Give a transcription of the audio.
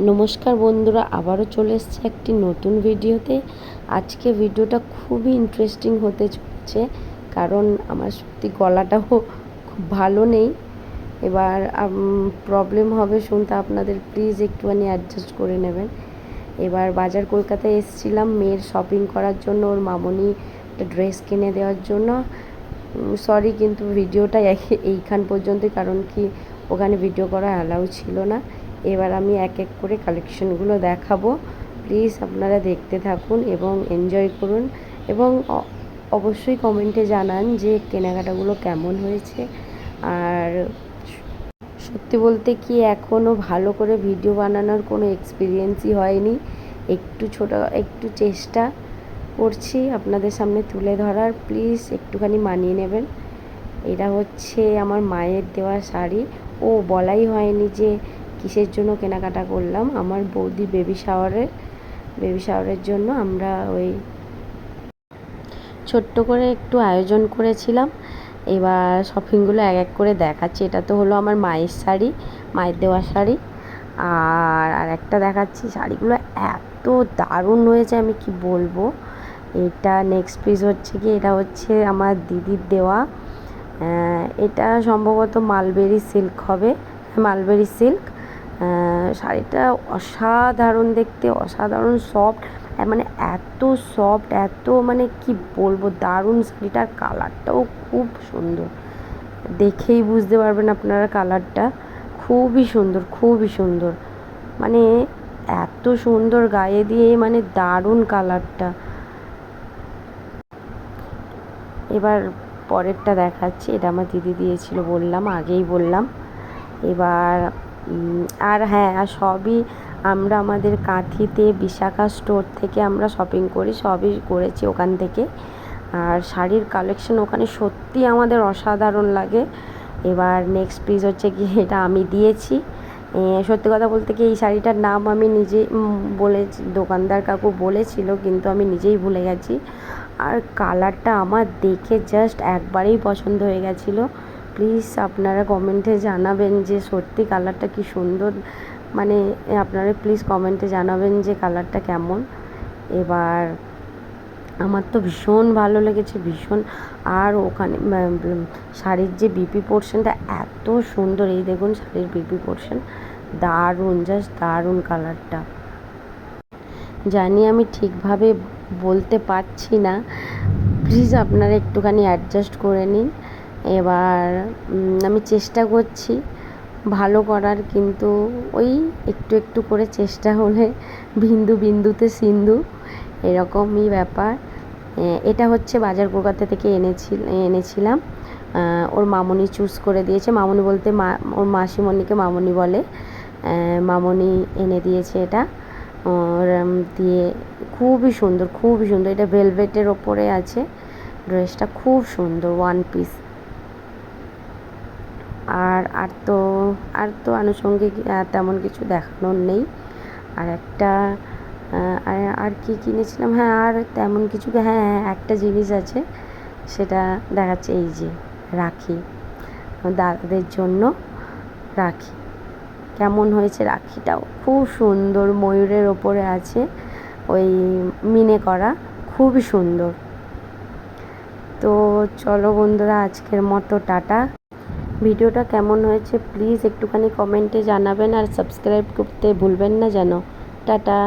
নমস্কার বন্ধুরা, আবারও চলে এসছে একটি নতুন ভিডিওতে। আজকে ভিডিওটা খুবই ইন্টারেস্টিং হতে চলেছে, কারণ আমার সত্যি গলাটাও খুব ভালো নেই। এবার প্রবলেম হবে শুনতে আপনাদের প্লিজ একটুখানি অ্যাডজাস্ট করে নেবেন। এবার বাজার কলকাতায় এসেছিলাম, মেয়ের শপিং করার জন্য, ওর মামনি একটা ড্রেস কিনে দেওয়ার জন্য। সরি কিন্তু ভিডিওটা এইখান পর্যন্তই, কারণ কি ওখানে ভিডিও করা অ্যালাউ ছিল না। এবার আমি এক এক করে কালেকশনগুলো দেখাবো। প্লিজ আপনারা দেখতে থাকুন এবং এনজয় করুন এবং অবশ্যই কমেন্টে জানান যে কেনাকাটাগুলো কেমন হয়েছে। আর সত্যি বলতে কি এখনও ভালো করে ভিডিও বানানোর কোনো এক্সপিরিয়েন্সই হয়নি। একটু ছোটো, একটু চেষ্টা করছি আপনাদের সামনে তুলে ধরার। প্লিজ একটুখানি মানিয়ে নেবেন। এটা হচ্ছে আমার মায়ের দেওয়া শাড়ি। ও বলাই হয়নি যে কিসের জন্য কেনাকাটা করলাম? আমার বৌদি বেবি শাওয়ারের বেবি শাওয়ারের জন্য আমরা ওই ছোট্ট করে একটু আয়োজন করেছিলাম। এবার শপিংগুলো এক এক করে দেখাচ্ছি। এটা তো হলো আমার মায়ের শাড়ি, মায়ের দেওয়া শাড়ি। আর আর একটা দেখাচ্ছি, শাড়িগুলো এত দারুণ হয়েছে, আমি কি বলব? এটা নেক্সট পিস হচ্ছে কি? এটা হচ্ছে আমার দিদির দেওয়া। এটা সম্ভবত মালবেরি সিল্ক হবে, মালবেরি সিল্ক শাড়িটা অসাধারণ দেখতে, অসাধারণ সফট মানে এত সফট এত মানে কি বলব, দারুণ শাড়িটার কালারটাও খুব সুন্দর। দেখেই বুঝতে পারবেন আপনারা কালারটা খুবই সুন্দর খুবই সুন্দর। মানে এত সুন্দর গায়ে দিয়ে মানে দারুণ কালারটা এবার পরেরটা দেখাচ্ছি, এটা আমার দিদি দিয়েছিল বললাম, আগেই বললাম। এবার আর হ্যাঁ আর সবই আমরা আমাদের কাঁথিতে বিশাখা স্টোর থেকে আমরা শপিং করি, সবই করেছি ওখান থেকে। আর শাড়ির কালেকশন ওখানে সত্যি আমাদের অসাধারণ লাগে। এবার নেক্সট পিস হচ্ছে কি, এটা আমি দিয়েছি। সত্যি কথা বলতে কি, এই শাড়িটার নাম আমি নিজে বলে, দোকানদার কাকু বলেছিল, কিন্তু আমি নিজেই ভুলে গেছি। আর কালারটা আমার দেখে জাস্ট একবারেই পছন্দ হয়ে গেছিল। প্লিজ আপনারা কমেন্টে জানাবেন যে সত্যি কালারটা কি সুন্দর। মানে আপনারা প্লিজ কমেন্টে জানাবেন যে কালারটা কেমন। এবার, আমার তো ভীষণ ভালো লেগেছে, ভীষণ। আর ওখানে শাড়ির যে বিপি পোর্শনটা এত সুন্দর, এই দেখুন শাড়ির বিপি পোর্শন দারুণ, জাস্ট দারুণ কালারটা। জানি আমি ঠিকভাবে বলতে পারছি না। প্লিজ আপনারা একটুখানি অ্যাডজাস্ট করে নিন। এবার আমি চেষ্টা করছি ভালো করার, কিন্তু ওই একটু একটু করে চেষ্টা হলে বিন্দু বিন্দুতে সিন্ধু, এরকমই ব্যাপার। এটা হচ্ছে বাজার কলকাতা থেকে এনেছি, এনেছিলাম। ওর মামনি চুজ করে দিয়েছে। মামনি বলতে মা, ওর মাসিমণিকে মামনি বলে। মামনি এনে দিয়েছে এটা। ওর দিয়ে খুবই সুন্দর খুবই সুন্দর। এটা ভেলভেটের ওপরে আছে। ড্রেসটা খুব সুন্দর ওয়ান পিস আর আর তো আর তো আনুষঙ্গিক তেমন কিছু দেখানোর নেই। আর একটা আর কি কিনেছিলাম? হ্যাঁ আর তেমন কিছু হ্যাঁ হ্যাঁ একটা জিনিস আছে, সেটা দেখাচ্ছে এই যে রাখি, দাদাদের জন্য রাখি। কেমন হয়েছে রাখিটাও? খুব সুন্দর, ময়ূরের ওপরে আছে ওই মিনে করা, খুবই সুন্দর। তো চলো বন্ধুরা, আজকের মতো টাটা। ভিডিওটা কেমন হয়েছে প্লিজ একটুখানি কমেন্টে জানাবেন আর সাবস্ক্রাইব করতে ভুলবেন না যেন। টাটা।